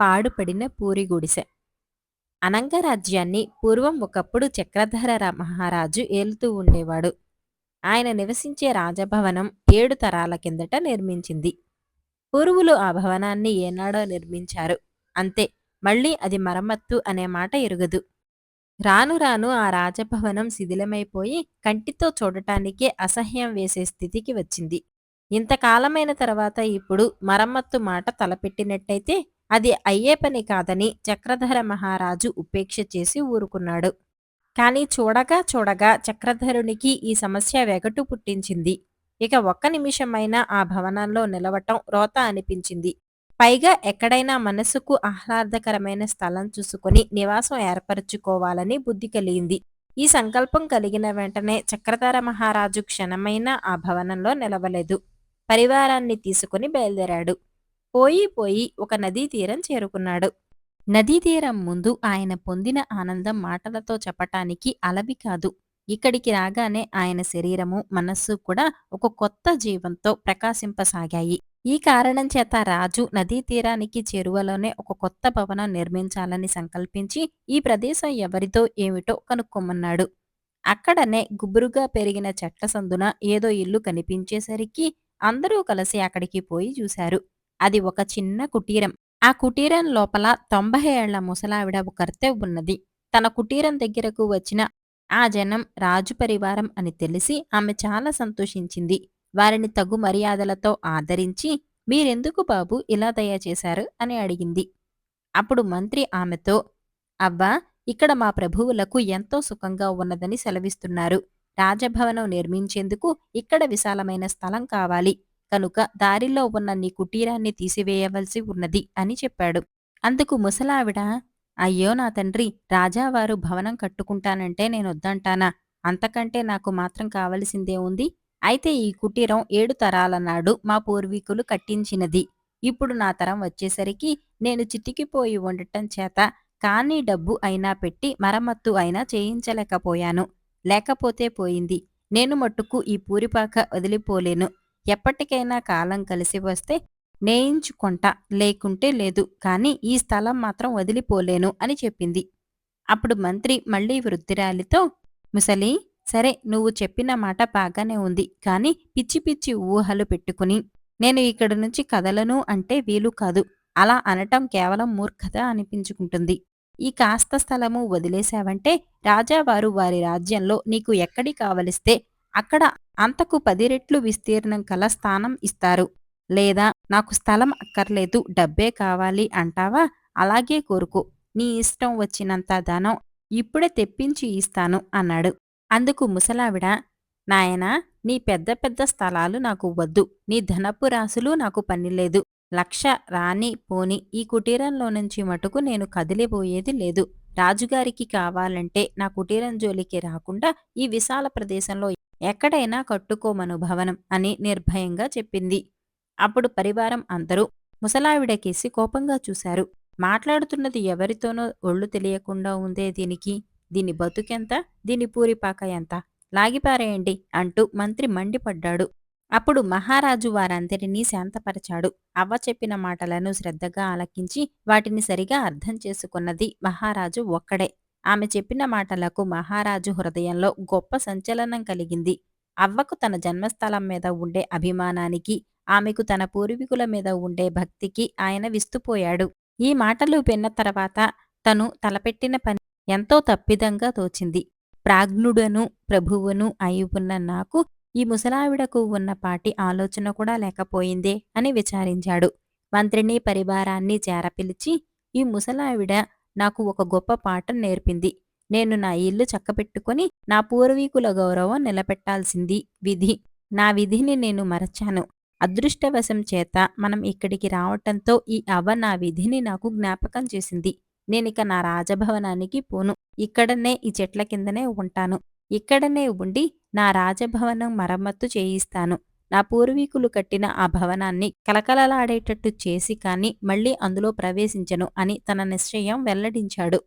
పాడుపడిన పూరి గుడిసె. అనంగరాజ్యాన్ని పూర్వం ఒకప్పుడు చక్రధర మహారాజు ఏలుతూ ఉండేవాడు. ఆయన నివసించే రాజభవనం ఏడు తరాల కిందట నిర్మించింది. పూర్వులు ఆ భవనాన్ని ఏనాడో నిర్మించారు. అంతే మళ్ళీ అది మరమ్మత్తు అనే మాట ఎరుగదు. రాను రాను ఆ రాజభవనం శిథిలమైపోయి కంటితో చూడటానికే అసహ్యం వేసే స్థితికి వచ్చింది. ఇంతకాలమైన తర్వాత ఇప్పుడు మరమ్మత్తు మాట తలపెట్టినట్టయితే అది అయ్యే పని కాదని చక్రధర మహారాజు ఉపేక్ష చేసి ఊరుకున్నాడు. కానీ చూడగా చూడగా చక్రధరునికి ఈ సమస్య వెగటు పుట్టించింది. ఇక ఒక్క నిమిషమైనా ఆ భవనంలో నిలవటం రోత అనిపించింది. పైగా ఎక్కడైనా మనసుకు ఆహ్లాదకరమైన స్థలం చూసుకొని నివాసం ఏర్పరచుకోవాలని బుద్ధి కలిగింది. ఈ సంకల్పం కలిగిన వెంటనే చక్రధర మహారాజు క్షణమైనా ఆ భవనంలో నిలవలేదు. పరివారాన్ని తీసుకుని బయలుదేరాడు. పోయి పోయి ఒక నదీ తీరం చేరుకున్నాడు. నదీ తీరం ముందు ఆయన పొందిన ఆనందం మాటలతో చెప్పటానికి అలవి కాదు. ఇక్కడికి రాగానే ఆయన శరీరము మనస్సు కూడా ఒక కొత్త జీవంతో ప్రకాశింపసాగాయి. ఈ కారణం చేత రాజు నదీ తీరానికి చేరువలోనే ఒక కొత్త భవనం నిర్మించాలని సంకల్పించి ఈ ప్రదేశం ఎవరితో ఏమిటో కనుక్కోమన్నాడు. అక్కడనే గుబురుగా పెరిగిన చెట్ల సందున ఏదో ఇల్లు కనిపించేసరికి అందరూ కలిసి అక్కడికి పోయి చూశారు. అది ఒక చిన్న కుటీరం. ఆ కుటీరం లోపల తొంభై ఏళ్ళ ముసలావిడ ఒకరితే ఉన్నది. తన కుటీరం దగ్గరకు వచ్చిన ఆ జనం రాజు పరివారం అని తెలిసి ఆమె చాలా సంతోషించింది. వారిని తగు మర్యాదలతో ఆదరించి మీరెందుకు బాబు ఇలా దయచేశారు? అని అడిగింది. అప్పుడు మంత్రి ఆమెతో అవ్వా ఇక్కడ మా ప్రభువులకు ఎంతో సుఖంగా ఉన్నదని సెలవిస్తున్నారు. రాజభవనం నిర్మించేందుకు ఇక్కడ విశాలమైన స్థలం కావాలి. కనుక దారిలో ఉన్న నీ కుటీరాన్ని తీసివేయవలసి ఉన్నది అని చెప్పాడు. అందుకు ముసలావిడ అయ్యో నా తండ్రి రాజావారు భవనం కట్టుకుంటానంటే నేనొద్దంటానా? అంతకంటే నాకు మాత్రం కావలసిందే ఉంది. అయితే ఈ కుటీరం ఏడు తరాల నాడు మా పూర్వీకులు కట్టించినది. ఇప్పుడు నా తరం వచ్చేసరికి నేను చితికిపోయి ఉండటం చేత కానీ డబ్బు అయినా పెట్టి మరమ్మత్తు అయినా చేయించలేకపోయాను. లేకపోతే పోయింది. నేను మట్టుకు ఈ పూరిపాక వదిలిపోలేను. ఎప్పటికైనా కాలం కలిసి వస్తే నేయించుకుంటా లేకుంటే లేదు. కానీ ఈ స్థలం మాత్రం వదిలిపోలేను అని చెప్పింది. అప్పుడు మంత్రి మళ్ళీ వృద్ధిరాలితో ముసలి సరే నువ్వు చెప్పిన మాట బాగానే ఉంది. కానీ పిచ్చి పిచ్చి ఊహలు పెట్టుకుని నేను ఇక్కడి నుంచి కదలను అంటే వీలు కాదు. అలా అనటం కేవలం మూర్ఖత అనిపించుకుంటుంది. ఈ కాస్త స్థలము వదిలేశావంటే రాజావారు వారి రాజ్యంలో నీకు ఎక్కడి కావలిస్తే అక్కడ అంతకు పది రెట్లు విస్తీర్ణం కల స్థానం ఇస్తారు. లేదా నాకు స్థలం అక్కర్లేదు డబ్బే కావాలి అంటావా? అలాగే కోరుకో. నీ ఇష్టం వచ్చినంత ధనం ఇప్పుడే తెప్పించి ఇస్తాను అన్నాడు. అందుకు ముసలావిడ నాయనా నీ పెద్ద పెద్ద స్థలాలు నాకు వద్దు. నీ ధనపు రాసులు నాకు పనిలేదు లక్ష రాని పోని ఈ కుటీరంలో నుంచి మటుకు నేను కదిలిపోయేది లేదు. రాజుగారికి కావాలంటే నా కుటీరం జోలికి రాకుండా ఈ విశాల ప్రదేశంలో ఎక్కడైనా కట్టుకోమను భవనం అని నిర్భయంగా చెప్పింది. అప్పుడు పరివారం అందరూ ముసలావిడకేసి కోపంగా చూశారు. మాట్లాడుతున్నది ఎవరితోనో ఒళ్ళు తెలియకుండా ఉందే దీనికి? దీని బతుకెంత? దీని పూరిపాక ఎంత? లాగిపారేయండి అంటూ మంత్రి మండిపడ్డాడు. అప్పుడు మహారాజు వారందరినీ శాంతపరచాడు. అవ్వ చెప్పిన మాటలను శ్రద్ధగా ఆలకించి వాటిని సరిగా అర్థం చేసుకున్నది మహారాజు ఒక్కడే. ఆమె చెప్పిన మాటలకు మహారాజు హృదయంలో గొప్ప సంచలనం కలిగింది. అవ్వకు తన జన్మస్థలం మీద ఉండే అభిమానానికి ఆమెకు తన పూర్వీకుల మీద ఉండే భక్తికి ఆయన విస్తుపోయాడు. ఈ మాటలు విన్న తర్వాత తను తలపెట్టిన పని ఎంతో తప్పిదంగా తోచింది. ప్రాజ్ఞుడను ప్రభువును అయి ఉన్న నాకు ఈ ముసలావిడకు ఉన్న పాటి ఆలోచన కూడా లేకపోయిందే అని విచారించాడు. మంత్రిని పరివారాన్ని చేరపిలిచి ఈ ముసలావిడ నాకు ఒక గొప్ప పాఠం నేర్పింది. నేను నా ఇల్లు చక్కబెట్టుకుని నా పూర్వీకుల గౌరవం నిలబెట్టాల్సింది విధి. నా విధిని నేను మరచాను. అదృష్టవశం చేత మనం ఇక్కడికి రావటంతో ఈ అవ నా విధిని నాకు జ్ఞాపకం చేసింది. నేనిక నా రాజభవనానికి పోను. ఇక్కడనే ఈ చెట్ల కిందనే ఉంటాను. ఇక్కడనే ఉండి నా రాజభవనం మరమ్మత్తు చేయిస్తాను. నా పూర్వీకులు కట్టిన ఆ భవనాన్ని కలకలలాడేటట్టు చేసి కాని మళ్ళీ అందులో ప్రవేశించను అని తన నిశ్చయం వెల్లడించాడు.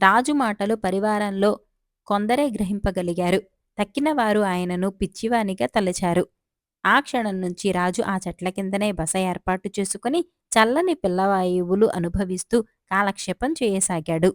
రాజు మాటలు పరివారంలో కొందరే గ్రహింపగలిగారు. తక్కినవారు ఆయనను పిచ్చివానిగా తలచారు. ఆ క్షణం నుంచి రాజు ఆ చెట్ల కిందనే బస ఏర్పాటు చేసుకుని చల్లని పిల్లవాయువులు అనుభవిస్తూ కాలక్షేపం చేయసాగాడు.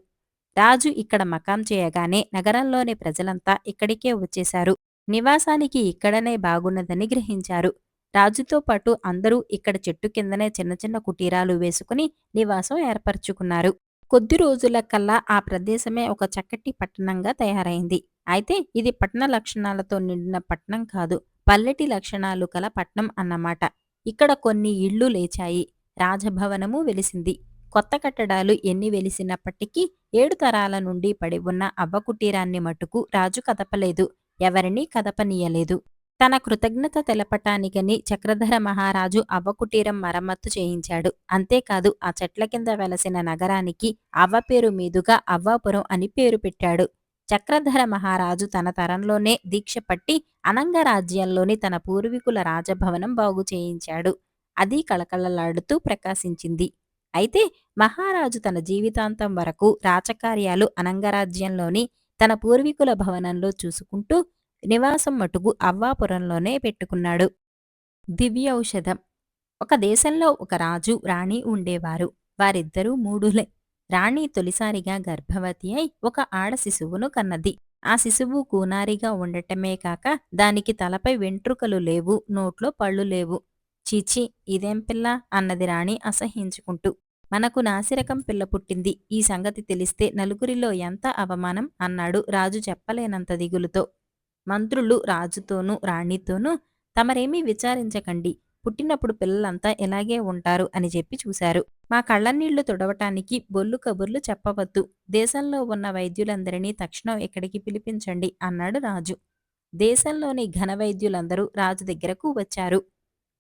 రాజు ఇక్కడ మకాం చేయగానే నగరంలోని ప్రజలంతా ఇక్కడికే వచ్చేశారు. నివాసానికి ఇక్కడనే బాగున్నదని గ్రహించారు. రాజుతో పాటు అందరూ ఇక్కడ చెట్టు కిందనే చిన్న చిన్న కుటీరాలు వేసుకుని నివాసం ఏర్పరచుకున్నారు. కొద్ది రోజుల కల్లా ఆ ప్రదేశమే ఒక చక్కటి పట్టణంగా తయారైంది. అయితే ఇది పట్టణ లక్షణాలతో నిండిన పట్టణం కాదు పల్లెటి లక్షణాలు కల పట్నం అన్నమాట. ఇక్కడ కొన్ని ఇళ్ళు లేచాయి. రాజభవనము వెలిసింది. కొత్త కట్టడాలు ఎన్ని వెలిసినప్పటికీ ఏడు తరాల నుండి పడి ఉన్న అవ్వ కుటీరాన్ని మటుకు రాజు కదపలేదు. ఎవరినీ కదపనీయలేదు. తన కృతజ్ఞత తెలపటానికని చక్రధర మహారాజు అవ్వకుటీరం మరమ్మత్తు చేయించాడు. అంతేకాదు ఆ చెట్ల కింద వెలసిన నగరానికి అవ్వ పేరు మీదుగా అవ్వాపురం అని పేరు పెట్టాడు. చక్రధర మహారాజు తన తరంలోనే దీక్ష పట్టి అనంగ రాజ్యంలోని తన పూర్వీకుల రాజభవనం బాగు చేయించాడు. అది కళకళలాడుతూ ప్రకాశించింది. అయితే మహారాజు తన జీవితాంతం వరకు రాచకార్యాలు అనంగరాజ్యంలోని తన పూర్వీకుల భవనంలో చూసుకుంటూ నివాసం మటుకు అవ్వాపురంలోనే పెట్టుకున్నాడు. దివ్య ఔషధం ఒక దేశంలో ఒక రాజు రాణి ఉండేవారు. వారిద్దరూ మూడులే. రాణి తొలిసారిగా గర్భవతి అయి ఒక ఆడ శిశువును కన్నది. ఆ శిశువు కూనారిగా ఉండటమే కాక దానికి తలపై వెంట్రుకలు లేవు నోట్లో పళ్ళు లేవు. చీచి ఇదేం పిల్ల? అన్నది రాణి అసహించుకుంటూ మనకు నాసిరకం పిల్ల పుట్టింది. ఈ సంగతి తెలిస్తే నలుగురిలో ఎంత అవమానం అన్నాడు రాజు చెప్పలేనంత దిగులుతో. మంత్రులు రాజుతోనూ రాణితోనూ తమరేమీ విచారించకండి. పుట్టినప్పుడు పిల్లలంతా ఇలాగే ఉంటారు అని చెప్పి చూశారు. మా కళ్ళన్నీళ్ళు తుడవటానికి బొల్లు కబుర్లు చెప్పవద్దు. దేశంలో ఉన్న వైద్యులందరినీ తక్షణం ఇక్కడికి పిలిపించండి అన్నాడు రాజు. దేశంలోని ఘన వైద్యులందరూ రాజు దగ్గరకు వచ్చారు.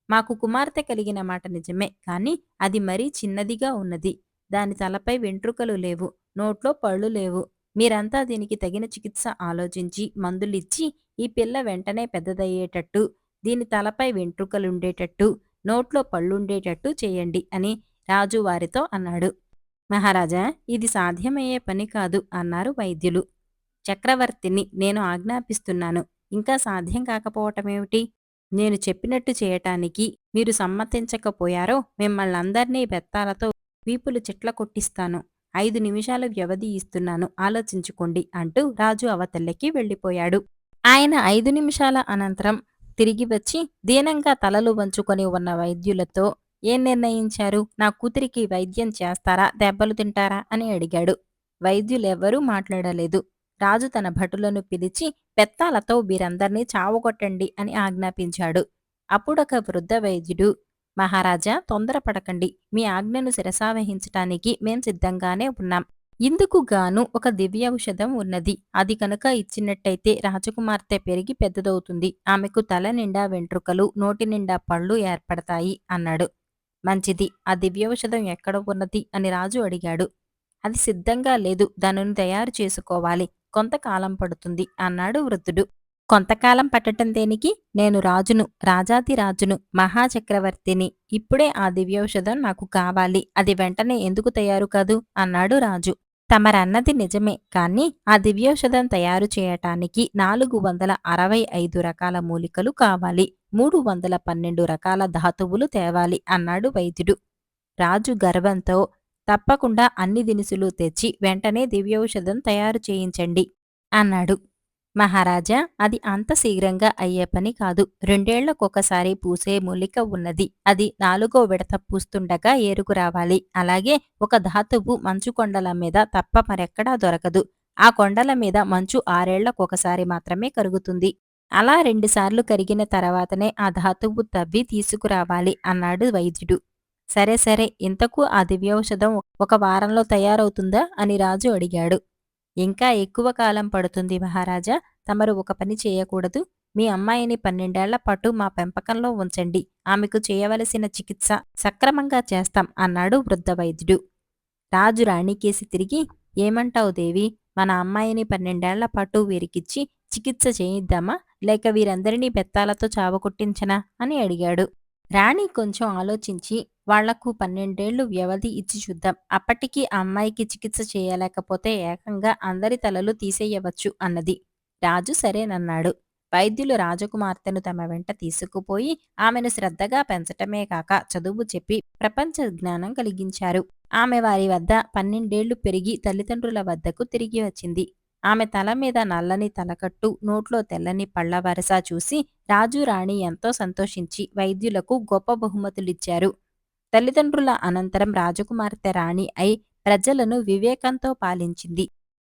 మాకు కుమార్తె కలిగిన మాట నిజమే కాని అది మరీ చిన్నదిగా ఉన్నది. దాని తలపై వెంట్రుకలు లేవు నోట్లో పళ్ళు లేవు. మీరంతా దీనికి తగిన చికిత్స ఆలోచించి మందులిచ్చి ఈ పిల్ల వెంటనే పెద్దదయ్యేటట్టు దీని తలపై వెంట్రుకలుండేటట్టు నోట్లో పళ్ళుండేటట్టు చేయండి అని రాజు వారితో అన్నాడు. మహారాజా ఇది సాధ్యమయ్యే పని కాదు అన్నారు వైద్యులు. చక్రవర్తిని నేను ఆజ్ఞాపిస్తున్నాను. ఇంకా సాధ్యం కాకపోవటమేమిటి? నేను చెప్పినట్టు చేయటానికి మీరు సమ్మతించకపోయారో మిమ్మల్ని అందర్నీ బెత్తాలతో వీపులు చెట్ల కొట్టిస్తాను. ఐదు నిమిషాల వ్యవధి ఇస్తున్నాను. ఆలోచించుకోండి అంటూ రాజు అవతల్లెకి వెళ్ళిపోయాడు. ఆయన ఐదు నిమిషాల అనంతరం తిరిగి వచ్చి దీనంగా తలలు వంచుకొని ఉన్న వైద్యులతో ఏం నిర్ణయించారు? నా కూతురికి వైద్యం చేస్తారా? దెబ్బలు తింటారా? అని అడిగాడు. వైద్యులెవ్వరూ మాట్లాడలేదు. రాజు తన భటులను పిలిచి పెత్తాలతో వీరందర్నీ చావగొట్టండి అని ఆజ్ఞాపించాడు. అప్పుడొక వృద్ధ వైద్యుడు మహారాజా తొందరపడకండి. మీ ఆజ్ఞను శిరసావహించటానికి మేం సిద్ధంగానే ఉన్నాం. ఇందుకు గాను ఒక దివ్యౌషధం ఉన్నది. అది కనుక ఇచ్చినట్టయితే రాజకుమార్తె పెరిగి పెద్దదవుతుంది. ఆమెకు తల నిండా వెంట్రుకలు నోటి నిండా పళ్ళు ఏర్పడతాయి అన్నాడు. మంచిది. ఆ దివ్యౌషధం ఎక్కడ ఉన్నది? అని రాజు అడిగాడు. అది సిద్ధంగా లేదు. దానిని తయారు చేసుకోవాలి. కొంతకాలం పడుతుంది అన్నాడు వృద్ధుడు. కొంతకాలం పట్టటం దేనికి? నేను రాజును రాజాతి రాజును మహాచక్రవర్తిని. ఇప్పుడే ఆ దివ్యౌషధం నాకు కావాలి. అది వెంటనే ఎందుకు తయారు కాదు? అన్నాడు రాజు. తమరన్నది నిజమే కాని ఆ దివ్యౌషధం తయారు చేయటానికి నాలుగు వందల అరవై ఐదు రకాల మూలికలు కావాలి. మూడు వందల పన్నెండు రకాల ధాతువులు తేవాలి అన్నాడు వైద్యుడు. రాజు గర్వంతో తప్పకుండా అన్ని దినుసులు తెచ్చి వెంటనే దివ్యౌషధం తయారు చేయించండి అన్నాడు. మహారాజా అది అంత శీఘ్రంగా అయ్యే పని కాదు. రెండేళ్ళకొకసారి పూసే మూలిక ఉన్నది. అది నాలుగో విడత పూస్తుండగా ఏరుకు రావాలి. అలాగే ఒక ధాతువు మంచు కొండల మీద తప్ప మరెక్కడా దొరకదు. ఆ కొండల మీద మంచు ఆరేళ్ళకొకసారి మాత్రమే కరుగుతుంది. అలా రెండుసార్లు కరిగిన తర్వాతనే ఆ ధాతువు తవ్వి తీసుకురావాలి అన్నాడు వైద్యుడు. సరే సరే ఇంతకు ఆ దివ్యౌషధం ఒక వారంలో తయారవుతుందా? అని రాజు అడిగాడు. ఇంకా ఎక్కువ కాలం పడుతుంది మహారాజా. తమరు ఒక పని చేయకూడదు. మీ అమ్మాయిని పన్నెండేళ్ళ పాటు మా పెంపకంలో ఉంచండి. ఆమెకు చేయవలసిన చికిత్స సక్రమంగా చేస్తాం అన్నాడు వృద్ధ వైద్యుడు. రాజు రాణికేసి తిరిగి ఏమంటావు దేవి? మన అమ్మాయిని పన్నెండేళ్ళ పాటు వీరికిచ్చి చికిత్స చేయిద్దామా? లేక వీరందరినీ బెత్తాలతో చావకొట్టించనా అని అడిగాడు. రాణి కొంచెం ఆలోచించి వాళ్ళకు పన్నెండేళ్ళు వ్యవధి ఇచ్చి చూద్దాం. అప్పటికి ఆ అమ్మాయికి చికిత్స చేయలేకపోతే ఏకంగా అందరి తలలు తీసేయవచ్చు అన్నది. రాజు సరేనన్నాడు. వైద్యులు రాజకుమార్తెను తమ వెంట తీసుకుపోయి ఆమెను శ్రద్ధగా పెంచటమే కాక చదువు చెప్పి ప్రపంచ జ్ఞానం కలిగించారు. ఆమె వారి వద్ద పన్నెండేళ్ళు పెరిగి తల్లిదండ్రుల వద్దకు తిరిగి వచ్చింది. ఆమె తల మీద నల్లని తలకట్టు నోట్లో తెల్లని పళ్ళ వరస చూసి రాజు రాణి ఎంతో సంతోషించి వైద్యులకు గొప్ప బహుమతులిచ్చారు. తల్లిదండ్రుల అనంతరం రాజకుమార్తె రాణి అయి ప్రజలను వివేకంతో పాలించింది.